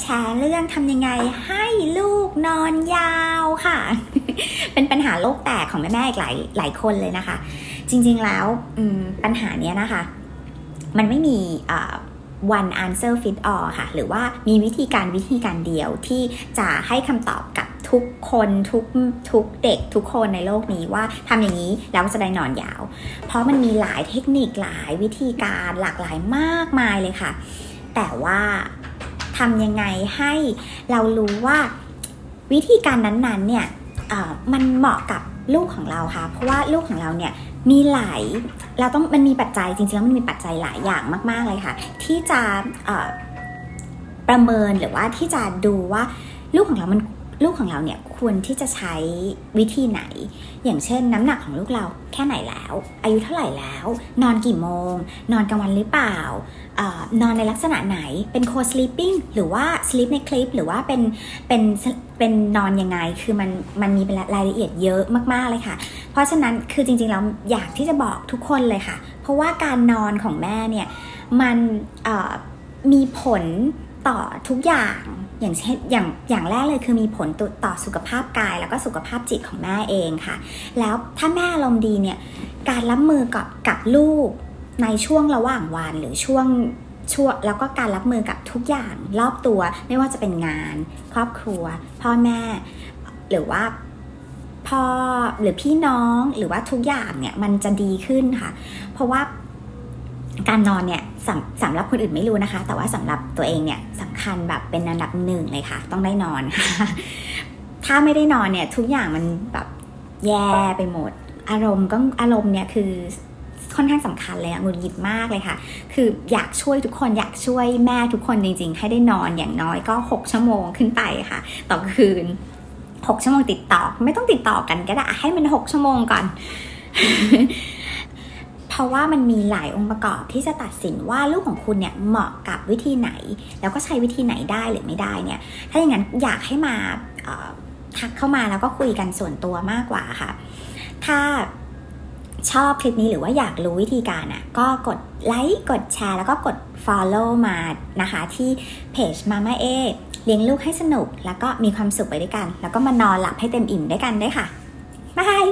แชร์เรื่องทำยังไงให้ลูกนอนยาวค่ะ เป็นปัญหาโลกแตกของแม่ๆอีกหลายหลายคนเลยนะคะ จริงๆแล้วปัญหาเนี้ยนะคะ มันไม่มี one answer fit all ค่ะ หรือว่ามีวิธีการวิธีการเดียวที่จะให้คำตอบกับทุกคนทุกทุกเด็กทุกคนในโลกนี้ว่าทำอย่างนี้แล้วจะได้นอนยาว เพราะมันมีหลายเทคนิคหลายวิธีการหลากหลายมากมายเลยค่ะ แต่ว่า ทำยังไงให้เรารู้ว่าวิธีการนั้นๆเนี่ยมันเหมาะกับลูกของเราค่ะ เพราะว่าลูกของเราเนี่ยมีหลายเราต้องมันมีปัจจัยจริงๆแล้วมันมีปัจจัยหลายอย่างมากๆเลยค่ะ ที่จะประเมินหรือว่าที่จะดูว่าลูกของเรามัน ลูกของเราเนี่ยควรที่จะใช้วิธีไหน อย่างเช่น น้ำหนักของลูกเราแค่ไหนแล้ว อายุเท่าไหร่แล้ว นอนกี่โมง นอนกลางวันหรือเปล่าออนอนในลักษณะไหนเป็นโคสลีปปิ้งหรือว่าสลีปในคลิปหรือว่าเป็นเป็นเป็นนอนยังไงคือมันมันมีรายละเอียดเยอะมากๆเลยค่ะ เพราะฉะนั้นคือจริงๆแล้วอยากที่จะบอกทุกคนเลยค่ะ เพราะว่าการนอนของแม่เนี่ยมันมีผล ต่อทุกอย่างอย่างเช่นอย่างอย่างแรกเลยคือมีผลต่อต่อสุขภาพกาย แล้วก็สุขภาพจิตของแม่เองค่ะ แล้วถ้าแม่อารมณ์ดีเนี่ยการรับมือกับกับลูกในช่วงระหว่างวันหรือช่วงช่วงแล้วก็การรับมือกับทุกอย่างรอบตัวไม่ว่าจะเป็นงาน ครอบครัว พ่อแม่หรือว่าพ่อหรือพี่น้องหรือว่าทุกอย่างเนี่ยมันจะดีขึ้นค่ะ เพราะว่า การนอนเนี่ยสำสำหรับคนอื่นไม่รู้นะคะ แต่ว่าสำหรับตัวเองเนี่ยสำคัญแบบเป็นอันดับหนึ่งเลยค่ะ ต้องได้นอนค่ะถ้าไม่ได้นอนเนี่ยทุกอย่างมันแบบแย่ไปหมด อารมณ์ก็อารมณ์เนี่ยคือค่อนข้างสำคัญเลยอะหงุดหงิดมากเลยค่ะ คืออยากช่วยทุกคนอยากช่วยแม่ทุกคนจริง ๆ ให้ได้นอนอย่างน้อยก็ 6 ชั่วโมงขึ้นไปค่ะ ต่อคืน 6 ชั่วโมงติดต่อ ไม่ต้องติดต่อกันก็ได้ให้มัน 6 ชั่วโมงก่อน ราะว่ามันมีหลายองค์ประกอบที่จะตัดสินว่าลูกของคุณเนี่ยเหมาะกับวิธีไหน แล้วก็ใช้วิธีไหนได้หรือไม่ได้เนี่ยถ้าอย่างนั้นอยากให้มาทักเข้ามาแล้วก็คุยกันส่วนตัวมากกว่าค่ะ ถ้าชอบคลิปนี้หรือว่าอยากรู้วิธีการอะก็กดไลค์กดแชร์แล้วก็กด follow มานะคะที่เพจมาม่าเอเลี้ยงลูกให้สนุก แล้วก็มีความสุขไปด้วยกัน แล้วก็มานอนหลับให้เต็มอิ่มด้วยกันด้วยค่ะบาย